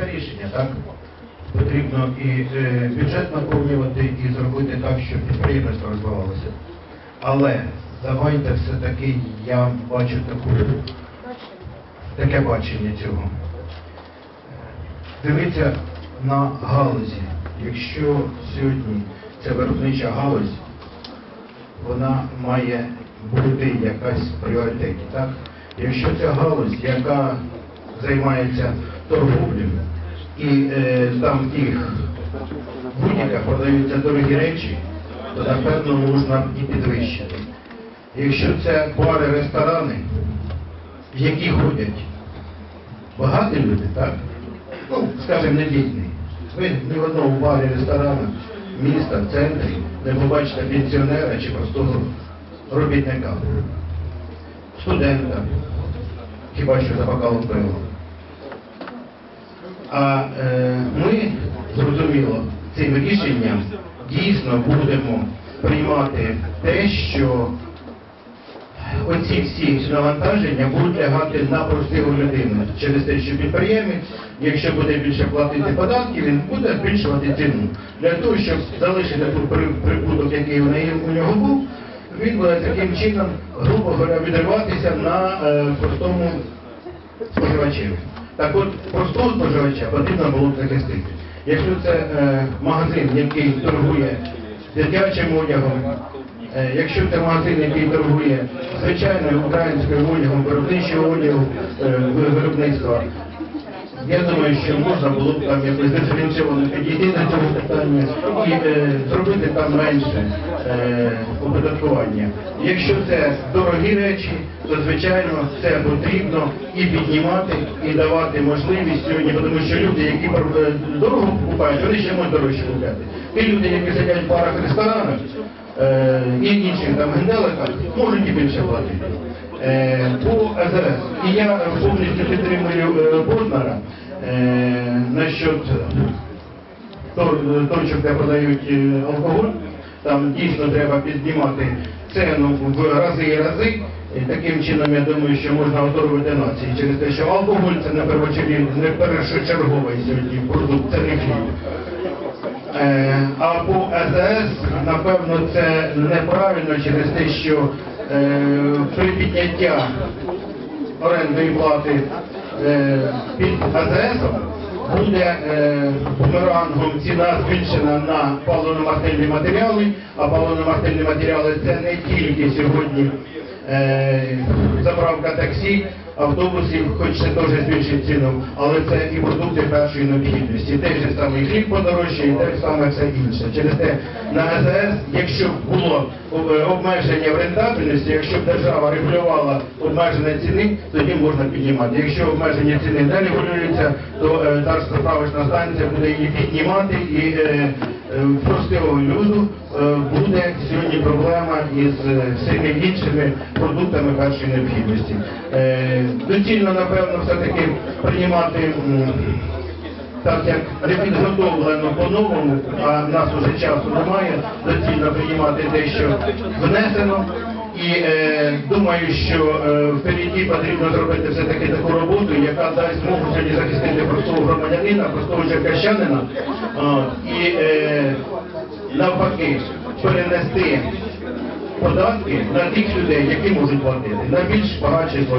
Це рішення, так? Потрібно і е, бюджет наповнювати, і зробити так, щоб підприємництво розвивалося. Але давайте все-таки я бачу таку, таке бачення цього. Дивіться на галузі. Якщо сьогодні це виробнича галузь, вона має бути якась в пріоритеті. Так? Якщо ця галузь, яка займається торговлею, і е, там їх будь-яка продаються дорогі речі, то напевно можна і підвищити. Якщо це бари, ресторани, в які ходять багаті люди, так? Ну, скажімо, не бідні. Ви ні в одному барі, ресторані міста, в центрі не побачите пенсіонера чи простого робітника, студента, хіба що за бокалом пива. А е, ми, зрозуміло, цим рішенням дійсно будемо приймати те, що оці всі навантаження будуть лягати на простиву людину через те, що підприємець, якщо буде більше платити податки, він буде збільшувати ціну. Для того, щоб залишити прибуток, який у нього був, він буде таким чином, грубо відриватися на е, простому споживачів. Так от простого споживача потрібно було б захистити. Якщо це е, магазин, який торгує дитячим одягом, е, якщо це магазин, який торгує звичайною українською одягом, виробничого одягом е, виробництва, я думаю, що можна було б там якось диференційовано підійти до цього питання і е, зробити там менше е, оподаткування. Якщо це дорогі речі, то звичайно це потрібно і піднімати, і давати можливість сьогодні, тому що люди, які е, дорого купують, вони ще можуть дорожче купляти. І люди, які сидять в барах ресторанах е, і інших там генделиках, можуть і більше платити. Е, по АЗС. І я повністю підтримую е, Боднара е, насчет точок, де продають алкоголь. Там дійсно треба піднімати ціну в рази і рази. І таким чином я думаю, що можна оздоровити нації через те, що алкоголь це не первочерговий, не першочерговий сьогодні продукт, це не хліб. А по АЗС, напевно, це неправильно через те, що при підняття орендної плати е, під АЗС буде е, бумерангом ціна збільшена на паливно-мастильні матеріали, а паливно-мастильні матеріали це не тільки сьогодні е, заправка таксі, автобусів, хоч це теж збільшить ціну, але це і продукти першої необхідності. Те ж саме і хліб подорожчає, і те ж саме все інше. Через те на АЗС, якщо б було е, обмеження в рентабельності, якщо б держава регулювала обмеження ціни, тоді можна піднімати. Якщо обмеження ціни не регулюється, то е, та ж заправочна станція буде її піднімати і е, е, простого люду е, буде сьогодні проблема із е, всіми іншими продуктами першої необхідності. Е, Доцільно, напевно, все-таки приймати так як не підготовлено по-новому, а в нас уже часу немає, доцільно приймати те, що внесено. І е, думаю, що е, впереді потрібно зробити все-таки таку роботу, яка дасть змогу сьогодні захистити простого громадянина, простого черкащанина, а, і е, навпаки перенести податки на тих людей, які можуть платити, на більш багатший слой.